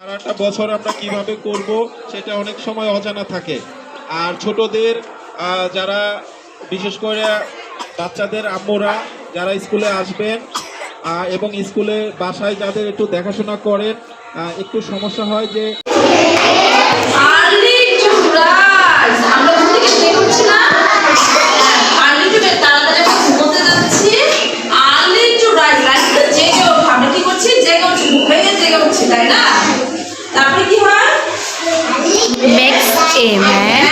সারাটা বছর আমরা কীভাবে করব সেটা অনেক সময় অজানা থাকে। আর ছোটদের যারা, বিশেষ করে বাচ্চাদের আম্মুরা যারা স্কুলে আসবেন এবং স্কুলে বাসায় যাদের একটু দেখাশোনা করেন একটু সমস্যা হয় যে তারপরে কি হয়? Makes a man